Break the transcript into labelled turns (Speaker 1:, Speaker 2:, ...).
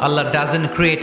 Speaker 1: Allah doesn't create a